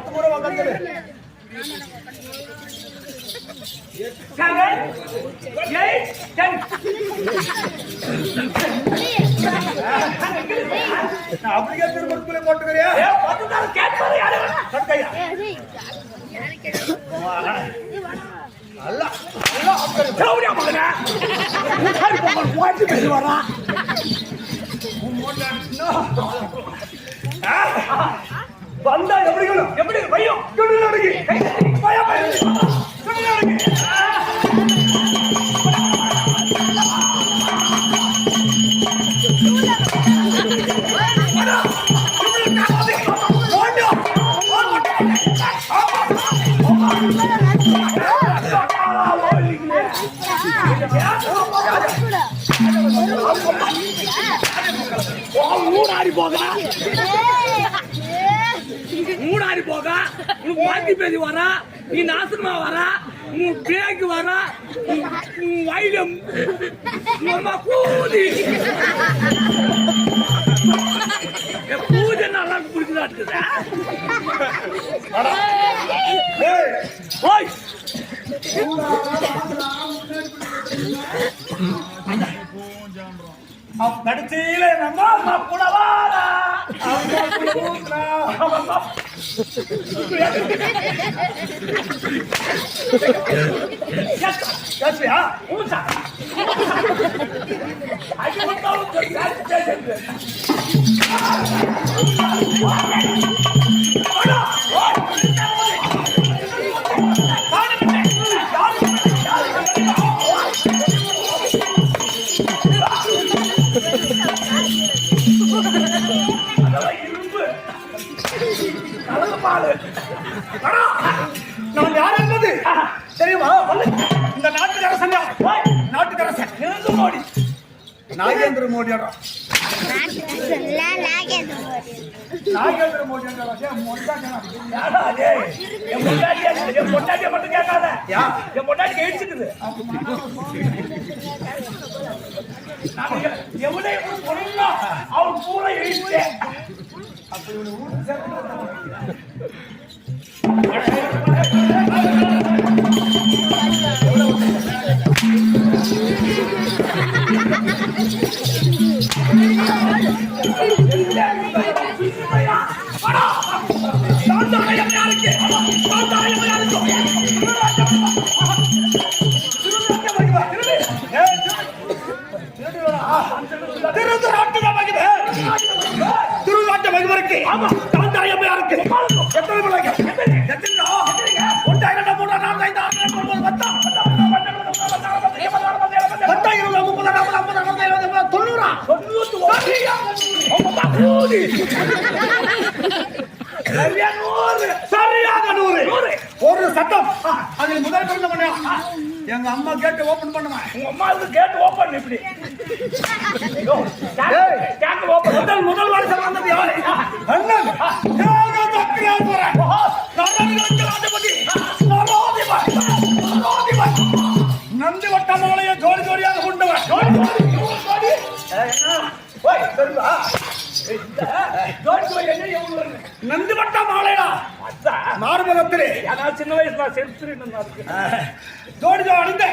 பத்து முறை உட்காந்து seven, eight, ten. அப்படியே திருமணத்துல போட்டுக்கிறியா கேட்பாரு யாரு அல்ல அல்ல தேவடியா மகனே. வாட்டி பேசி வர்றான். வந்தா எப்படி எப்படி? பையம். துணி பயம், ஊடாடி போக மூடாடி போக உனக்கு வாட்டி பேசி வரா நீ நாசமா வரா உன் பேக்கு வரா உன் வயலம் அம்மா கூதி. பூஜை நல்லா பிடிச்சதா இருக்குதா ஓய். கடைசியில நம்ம அம்மா கூட வாடா நான் யார் என்பது? தெரியுமா? இந்த நாட்டுக்கு அரசன்? நாட்டுக்கு அரசன் மோடி நாகேந்திர மோடியோட நாகேந்திர மோடி பொண்டாட்டியா மட்டும் கேட்காத. யா? என் பொண்டாட்டிக்கு இடிச்சுக்குது. நாங்க எ- எவனை எப்படி கொல்லணும்னோ, அவன் பூரா இடிச்சுட்டேன். வாடா. சரியாக நூறு. நூறு. ஒரு சட்டம் அதில் முதல் பிறந்த எங்க அம்மா கேட்டு ஓபன் பண்ணுவேன் உங்க அம்மாவுக்கு கேட் ஓபன் இப்படி. ஓபன் முதல் முதல் வருஷம் வந்தது அண்ணன். நந்தி வட்டமாலையை ஜோடி ஜோடியாக கொண்டவன் ஜோடி, ஜோடி, ஜோடி? நந்தி வட்ட மார்பகத்திலே ஏன்னா சின்ன வயசுல செலுத்துறேன் ஜோடி ஜோடி அணிந்த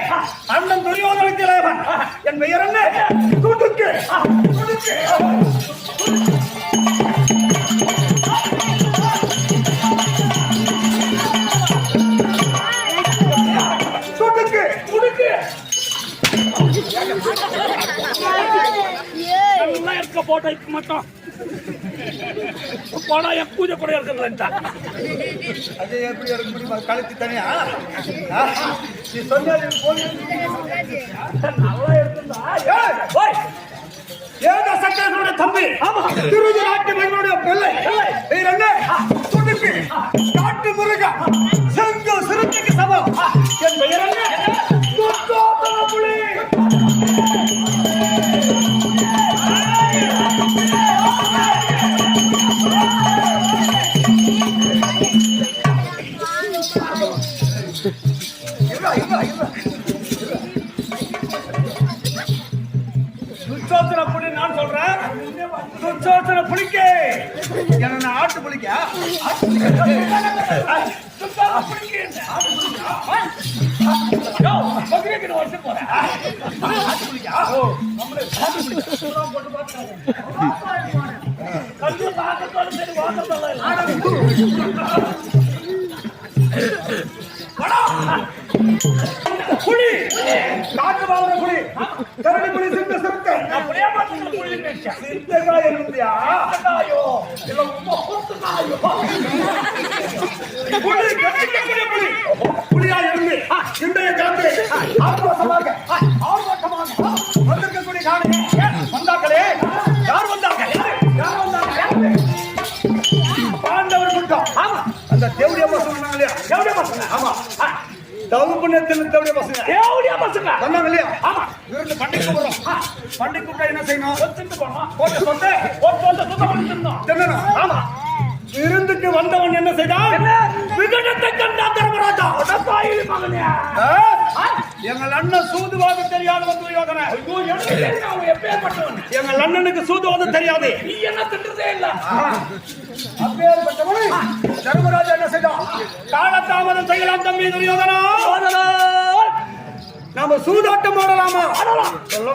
அண்ணன் துரியோதனுக்கு இளையவன் என் பெயர் என்ன? துடுக்கு. துடுக்கு. துடுக்கு. துடுக்கு. எல்லாம் இருக்க போட்டோ இருக்க மாட்டோம். போனா என் பூஜை கூட இருக்கிறதுல அது எப்படி இருக்க முடியுமா? கழுத்து தனியா? நீ போய் சக்கரனுடைய தம்பி? ஆமா. நாட்டு போட்டு பார்த்தாங்க. கல்வி பார்க்கத்தோட சரி வாக்கத்தோட இல்லை புலி காட்டு வாழ்ற புலி கரடி புலி சிந்த சிறுத்தை அப்படியே பார்த்து இருந்தியா ஐயோ இல்ல ரொம்ப கூத்துக்காயோ புலி கட்டிக்கக்கூடிய புலி புலியா இருந்து இன்றைய காத்து ஆக்ரோஷமாக ஆர்ப்பாட்டமாக வந்திருக்கக்கூடிய வந்தாக்களே யார் வந்தாங்க யார் வந்தாங்க பாண்டவர் கூட்டம் ஆமா. அந்த தேவடியா பசங்க சொன்னாங்க இல்லையா தேவடியா பசங்க ஆமா. தவு புண்ணியத்தில் தேவடியா பசங்க தேவடியா பசங்க சொன்னாங்க இல்லையா ஆமா. விருந்து பண்டிகை கூப்பிடுறோம் பண்டிகை கூப்பிட்டா என்ன செய்யணும்? ஒத்துட்டு போனோம் போட்டு சொத்து? சுத்தம் பண்ணிருந்தோம் தின்னணும் ஆமா. விருந்துக்கு வந்தவன் என்ன செய்தான்? விகடத்தை கண்டா தர்மராஜா தாயில் மகனே? எங்கள் அண்ணன் சூதுவாத தெரியாதவன் துரியோதன. எங்கள் அண்ணனுக்கு சூதுவாத தெரியாது. நீ என்ன தின்றதே இல்ல. அப்பேற்பட்டவனை. தர்மராஜா என்ன செய்தான்? காலதாமதம் செய்யலாம் தம்பி துரியோதனா. நாம சூதாட்டம் ஆடலாமா சொல்ல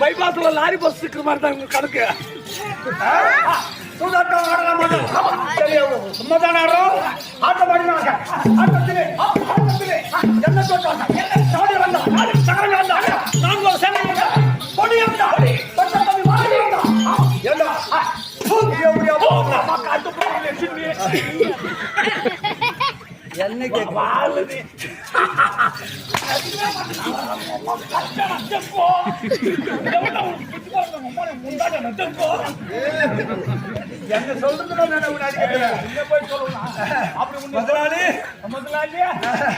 பைபாஸ்ல லாரி பஸ் இருக்கிற மாதிரி தான் கணக்கு சூதாட்டம் ஆடலாமா சரி சும்மா தான் ஆடுறோம் ஆட்டம் ஆடினாங்க ஆட்டத்திலே ஆட்டத்திலே என்ன சொல்றாங்க என்ன சாடி வந்தா சகரம் வந்தா நான்கு சேனை வந்தா கொடி வந்தா பச்சை தம்பி மாறி வந்தா என்ன பூஜ்ய முடியா போகலாம் காட்டு போறீங்க சின்னி வாழுது என்ன சொல்றது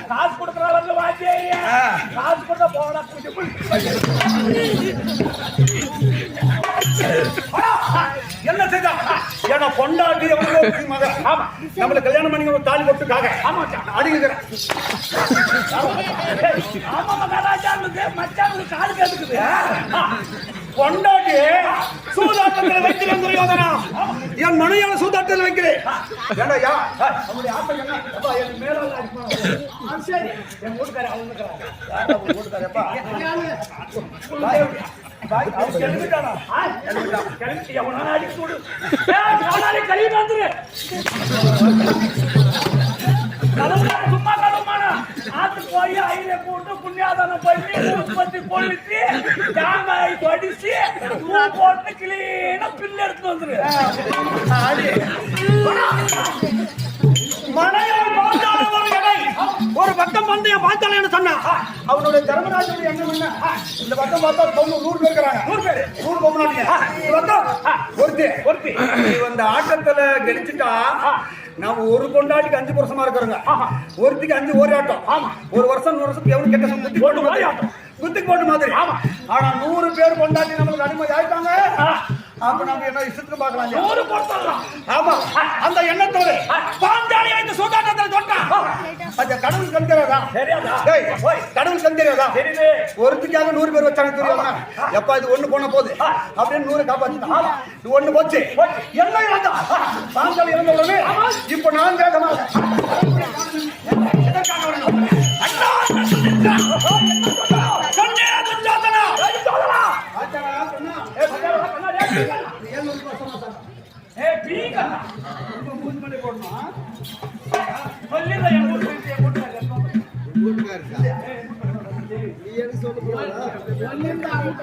காசு கொடுக்குறாங்க காசு கொடுத்தா போனா பொண்டாட்டி எவ்வளவு மகன். ஆமா. நம்மள கல்யாணம் பண்ணி ஒரு தாலி போட்டுக்காக. ஆமா அடிக்கிறேன் பொண்டாட்டி சூதாட்டத்தில் வைக்கிறேன் துரியோதனா என் மனையால சூதாட்டத்தில் வைக்கிறேன். ஏண்டா யா? அவனுடைய ஆட்டம் என்ன? என் சரி. என் வீட்டுக்காரர் அவங்க இருக்கிறாங்க வீட்டுக்காரப்பா சும்மா கலவுமானா ஆத்து போய் ஐலே போட்டு புண்ணியாதானம் பண்ணி உற்பத்தி கொளுத்தி தேங்காய் படிச்சு பூ போட்டு கிளீனா பில்லு எடுத்து வந்துரு. பார்த்தால ஒரு பக்கம் வந்து என் பார்த்தாலேன்னு சொன்னான் அவனுடைய தர்மராஜனுடைய எண்ணம் என்ன? இந்த பக்கம் பார்த்தா தொண்ணூறு நூறு பேர் இருக்கிறாங்க. நூறு பேர். நூறு பக்கம்? ஒருத்தி. ஒருத்தி. இந்த ஆட்டத்துல கெடிச்சிட்டா நாம ஒரு கொண்டாட்டிக்கு அஞ்சு வருஷமா இருக்கிறோங்க. ஒருத்திக்கு அஞ்சு ஒரு ஆட்டம். ஒரு வருஷம் நூறு வருஷம் எவனு கெட்ட குத்தி போட்டு மாதிரி ஆட்டம். குத்திக்கு போட்டு மாதிரி. ஆனா நூறு பேர் கொண்டாட்டி நம்மளுக்கு அடிமை ஆயிட்டாங்க. அப்ப நம்ம என்ன இஷ்டத்துக்கு பார்க்கலாம்? நூறு கொடுத்துடலாம் ஆமா அந்த எண்ணத்தோடு. பாஞ்சாலி வைத்து சூதாட்டத்தில் தொட்டான் அந்த கடவுள் கண் தெரியாதா? டேய், கடவுள் கண் தெரியாதா. ஒருத்திக்காக நூறு பேர் வச்சாங்க தெரியாதா எப்பா இது ஒண்ணு போன போது. அப்படின்னு நூறு காப்பாத்திட்டான். இது ஒண்ணு போச்சு. என்ன இழந்தா பாஞ்சாலி இழந்த உடனே இப்ப நான் வேகமாக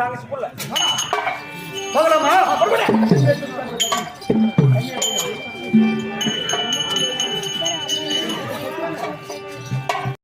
தாங்க, புள்ள. போகலாமா.